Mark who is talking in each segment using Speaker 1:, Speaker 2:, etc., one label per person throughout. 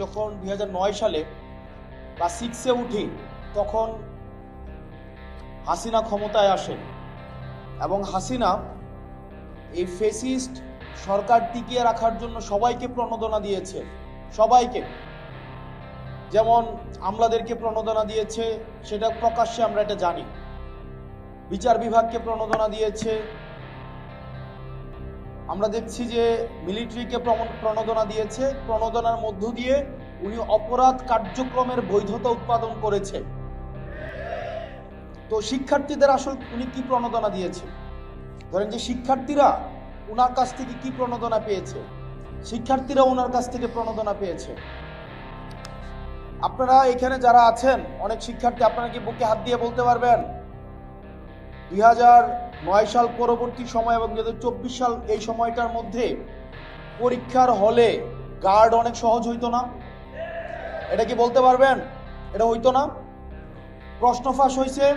Speaker 1: যখন দুই নয় সালে বা সিক্সে উঠি, তখন হাসিনা ক্ষমতায় আসে এবং হাসিনা এই ফেসিস্ট সরকার টিকিয়ে রাখার জন্য সবাইকে প্রণোদনা দিয়েছে, সবাইকে। যেমন আমলাদেরকে প্রণোদনা দিয়েছে, সেটা প্রকাশ্যে আমরা এটা জানি। বিচার বিভাগকে প্রণোদনা দিয়েছে আমরা দেখছি যে মিলিটারিকে প্রণোদনা দিয়েছে। প্রণোদনার মধ্য দিয়ে উনি অপরাধ কার্যক্রমের বৈধতা উৎপাদন করেছে। তো শিক্ষার্থীদের আসল উনি কি প্রণোদনা দিয়েছে? ধরেন যে শিক্ষার্থীরা ওনার কাছ থেকে কি প্রণোদনা পেয়েছে? শিক্ষার্থীরা ওনার কাছ থেকে প্রণোদনা পেয়েছে। আপনারা এখানে যারা আছেন, অনেক শিক্ষার্থী, আপনারা কি বুকে হাত দিয়ে বলতে পারবেন? দুই হাজার নয় সাল পরবর্তী সময় এবং দু চব্বিশ সাল এই সময়টার মধ্যে পরীক্ষার হলে গার্ড অনেক সহজ হইতো না। এটা কি বলতে পারবেন? এটা হইতো না। প্রশ্ন ফাঁস হয়েছে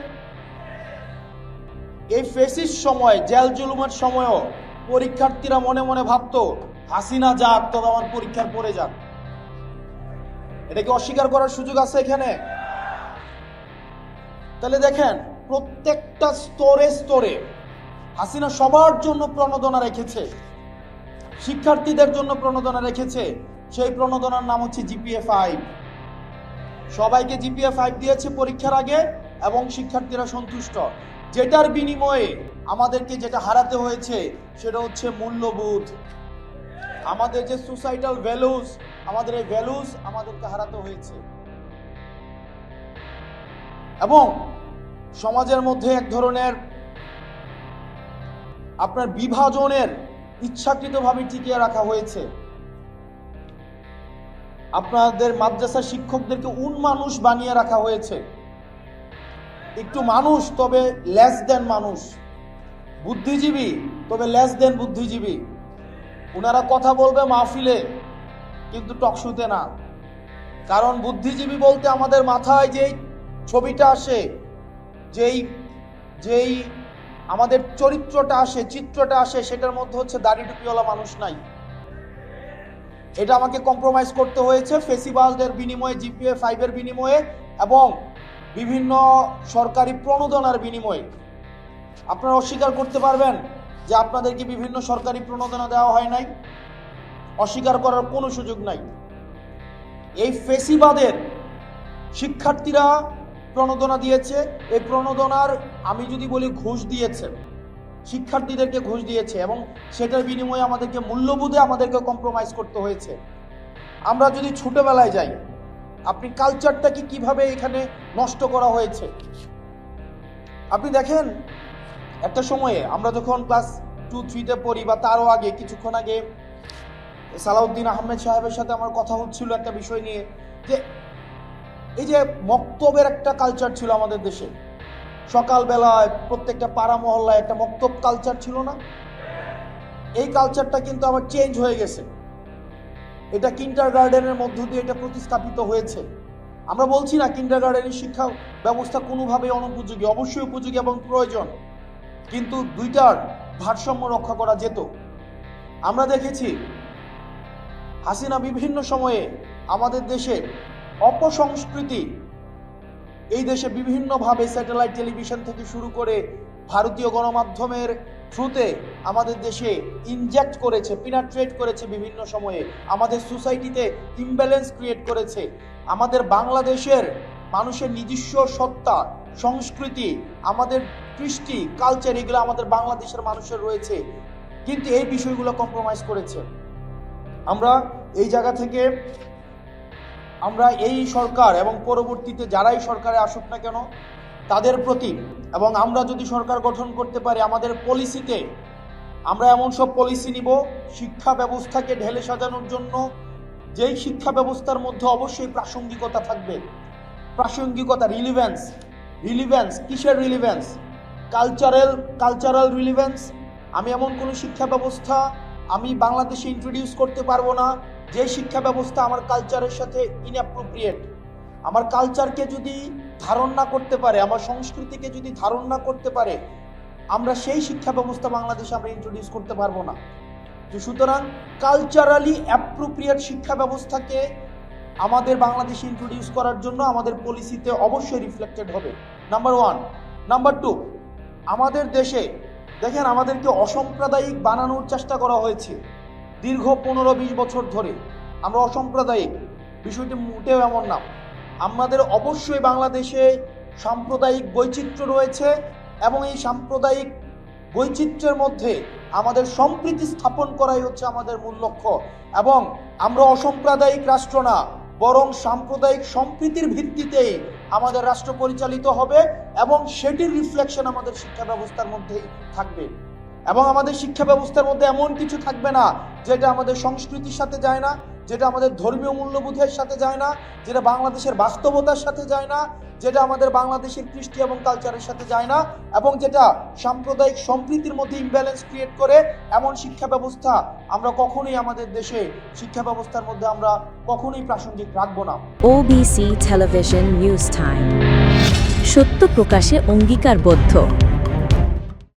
Speaker 1: এই ফেসিস সময়, জেল জুলুমের সময়ও পরীক্ষার্থীরা মনে মনে ভাবতো, হাসিনা যাক, তবে আমার পরীক্ষার পরে যাক। এটা কি অস্বীকার করার সুযোগ আছে এখানে? তাহলে দেখেন প্রত্যেকটা স্তরে স্তরে হাসিনা সবার জন্য প্রণোদনা রেখেছে, শিক্ষার্থীদের জন্য প্রণোদনা রেখেছে। সেই প্রণোদনার নাম হচ্ছে জিপিএ ফাইভ সবাইকে জিপিএ ফাইভ দিয়েছে পরীক্ষার আগে এবং শিক্ষার্থীরা সন্তুষ্ট। যেটার বিনিময়ে আমাদেরকে যেটা হারাতে হয়েছে সেটা হচ্ছে মূল্যবোধ। আমাদের যে সোসাইটাল ভ্যালুস আমাদের এই ভ্যালুস আমাদেরকে হারাতে হয়েছে। এবং সমাজের মধ্যে এক ধরনের আপনার বিভাজনের ইচ্ছাকৃতভাবে টিকিয়ে রাখা হয়েছে। আপনাদের মাদ্রাসা শিক্ষকদেরকে উন মানুষ বানিয়ে রাখা হয়েছে। একটু মানুষ, তবে লেস দেন মানুষ। বুদ্ধিজীবী, তবে লেস দেন বুদ্ধিজীবী। ওনারা কথা বলবে মাহফিলে, কিন্তু টকশুতে না। কারণ বুদ্ধিজীবী বলতে আমাদের মাথায় যেই ছবিটা আসে যেই যেই আমাদের চরিত্রটা আসে, চিত্রটা আসে, সেটার মধ্যে হচ্ছে দাড়ি টুপিওয়ালা মানুষ নাই। এটা আমাকে কম্প্রোমাইজ করতে হয়েছে ফেসিবালদের বিনিময়ে জিপিএ ফাইভের বিনিময়ে এবং বিভিন্ন সরকারি প্রণোদনার বিনিময়ে। আপনারা অস্বীকার করতে পারবেন যে আপনাদেরকে বিভিন্ন সরকারি প্রণোদনা দেওয়া হয় নাই। অস্বীকার করার কোনো সুযোগ নাই। এই ফেসিবাদের শিক্ষার্থীরা প্রণোদনা দিয়েছে। এই প্রণোদনার, আমি যদি বলি, ঘুষ দিয়েছে। শিক্ষার্থীদেরকে ঘুষ দিয়েছে এবং সেটার বিনিময়ে আমাদেরকে মূল্যবোধে আমাদেরকে কম্প্রোমাইজ করতে হয়েছে। আমরা যদি ছোটবেলায় যাই, আপনি কালচারটাকে কীভাবে এখানে নষ্ট করা হয়েছে? আপনি দেখেন, একটা সময়ে আমরা যখন ক্লাস টু থ্রিতে পড়ি বা তারও আগে, কিছুক্ষণ আগে, সালাউদ্দিন আহমেদ সাহেবের সাথে আমার কথা হচ্ছিল একটা বিষয় নিয়ে, যে এই যে মক্তবের একটা কালচার ছিল আমাদের দেশে, সকালবেলায় প্রত্যেকটা পাড়া মহল্লায় একটা মক্তব কালচার ছিল না? এই কালচারটা কিন্তু আবার চেঞ্জ হয়ে গেছে। এটা কিন্টার গার্ডেনের মধ্য দিয়ে এটা প্রতিস্থাপিত হয়েছে। আমরা বলছি না কিন্টার গার্ডেনের শিক্ষা ব্যবস্থা কোনোভাবেই অনুপযোগী, অবশ্যই উপযোগী এবং প্রয়োজন। কিন্তু দুইটার ভারসাম্য রক্ষা করা যেত। আমরা দেখেছি হাসিনা বিভিন্ন সময়ে আমাদের দেশে অপসংস্কৃতি। এই দেশে বিভিন্নভাবে স্যাটেলাইট টেলিভিশন থেকে শুরু করে ভারতীয় গণমাধ্যমের থ্রুতে আমাদের দেশে ইনজেক্ট করেছে পিনাট্রেট করেছে বিভিন্ন সময়ে। আমাদের সোসাইটিতে ইমব্যালেন্স ক্রিয়েট করেছে। আমাদের বাংলাদেশের মানুষের নিজস্ব সত্তা, সংস্কৃতি, আমাদের কৃষ্টি কালচার এগুলো আমাদের বাংলাদেশের মানুষের রয়েছে। কিন্তু এই বিষয়গুলো কম্প্রোমাইজ করেছে। আমরা এই জায়গা থেকে আমরা এই সরকার এবং পরবর্তীতে যারাই সরকারে আসুক না কেন, তাদের প্রতি এবং আমরা যদি সরকার গঠন করতে পারি আমাদের পলিসিতে, আমরা এমন সব পলিসি নিব, শিক্ষা ব্যবস্থাকে ঢেলে সাজানোর জন্য, যেই শিক্ষা ব্যবস্থার মধ্যে অবশ্যই প্রাসঙ্গিকতা থাকবে। প্রাসঙ্গিকতা রিলিভেন্স রিলিভেন্স কিসের রিলিভেন্স কালচারাল কালচারাল রিলিভেন্স আমি এমন কোনো শিক্ষা ব্যবস্থা আমি বাংলাদেশে ইন্ট্রোডিউস করতে পারব না যে শিক্ষা ব্যবস্থা আমার কালচারের সাথে ইনঅ্যাপ্রোপ্রিয়েট আমার কালচারকে যদি ধারণ না করতে পারে, আমার সংস্কৃতিকে যদি ধারণ না করতে পারে, আমরা সেই শিক্ষা ব্যবস্থা বাংলাদেশে আমরা ইন্ট্রোডিউস করতে পারব না। তো সুতরাং কালচারালি অ্যাপ্রোপ্রিয়েট শিক্ষা ব্যবস্থাকে আমাদের বাংলাদেশে ইন্ট্রোডিউস করার জন্য আমাদের পলিসিতে অবশ্যই রিফ্লেক্টেড হবে। নাম্বার ওয়ান নাম্বার টু আমাদের দেশে, দেখেন আমাদেরকে অসাম্প্রদায়িক বানানোর চেষ্টা করা হয়েছে। দীর্ঘ পনেরো বিশ বছর ধরে আমরা অসাম্প্রদায়িক, বিষয়টি মোটেও এমন না। আমাদের অবশ্যই বাংলাদেশে সাম্প্রদায়িক বৈচিত্র্য রয়েছে এবং এই সাম্প্রদায়িক বৈচিত্র্যের মধ্যে আমাদের সম্প্রীতি স্থাপন করাই হচ্ছে আমাদের মূল লক্ষ্য। এবং আমরা অসাম্প্রদায়িক রাষ্ট্র না, বরং সাম্প্রদায়িক সম্প্রীতির ভিত্তিতেই আমাদের রাষ্ট্র পরিচালিত হবে এবং সেটির রিফ্লেকশন আমাদের শিক্ষা ব্যবস্থার মধ্যেই থাকবে। এবং আমাদের শিক্ষা ব্যবস্থার মধ্যে এমন কিছু থাকবে না যেটা আমাদের সংস্কৃতির সাথে যায় না, যেটা আমাদের ধর্মীয় মূল্যবোধের সাথে যায় না, যেটা বাংলাদেশের বাস্তবতার সাথে যায় না, যেটা আমাদের বাংলাদেশের কৃষ্টি এবং কালচারের সাথে যায় না, এবং যেটা সাম্প্রদায়িক সম্প্রীতির মধ্যে ইমব্যালেন্স ক্রিয়েট করে, এমন শিক্ষা ব্যবস্থা আমরা কখনোই আমাদের দেশে শিক্ষা ব্যবস্থার মধ্যে আমরা কখনোই প্রাসঙ্গিক রাখব না।
Speaker 2: ওবিসি টেলিভিশন নিউজ টাইম সত্য প্রকাশে অঙ্গীকারবদ্ধ।